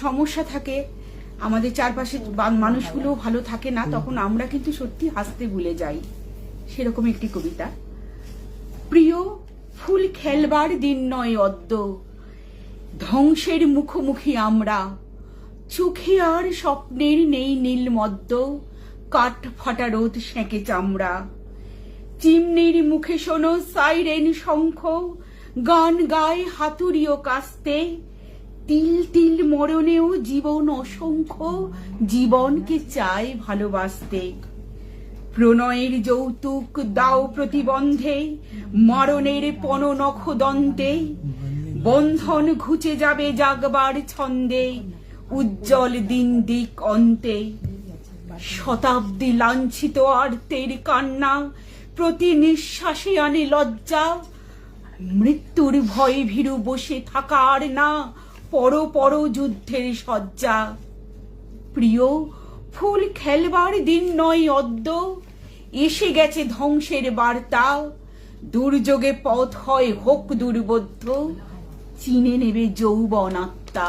সমস্যা থাকে, আমাদের চারপাশে মানুষগুলো ভালো থাকে না, তখন আমরা কিন্তু সত্যি হাসতে ভুলে যাই। সেরকম একটি কবিতা। প্রিয়, ফুল খেলবার দিন নয় অদ্য। ধ্বংসের মুখোমুখি আমরা। চোখে আর স্বপ্নের নেই নীল মদ্য। কাঠ ফাটা রোদ সেঁকে চামড়া। চিমনির মুখে শোনো সাইরেন শঙ্খ। গান গায় হাতুড়িও কাস্তে। তিল তিল মরণেও জীবন অসংখ্য, জীবনকে চায় ভালোবাসতে। প্রণয়ের যৌতুক দাও প্রতিবন্ধে, মরণের পণনখ দন্তে, বন্ধন ঘুচে যাবে জাগবার ছন্দে, উজ্জ্বল দিন দিক অন্তে। শতাব্দী লাঞ্ছিত আর্তের কান্না, প্রতি নিঃশ্বাসে আনে লজ্জা, মৃত্যুর ভয়ে ভীরু বসে থাকার না পর পরো যুদ্ধের সজ্জা প্রিয়, ফুল খেলবার দিন নয় অদ্য। এসে গেছে ধ্বংসের বার্তা। দুর্যোগে পথ হয় হোক দুর্বোধ্য। চিনে নেবে যৌবন আত্মা।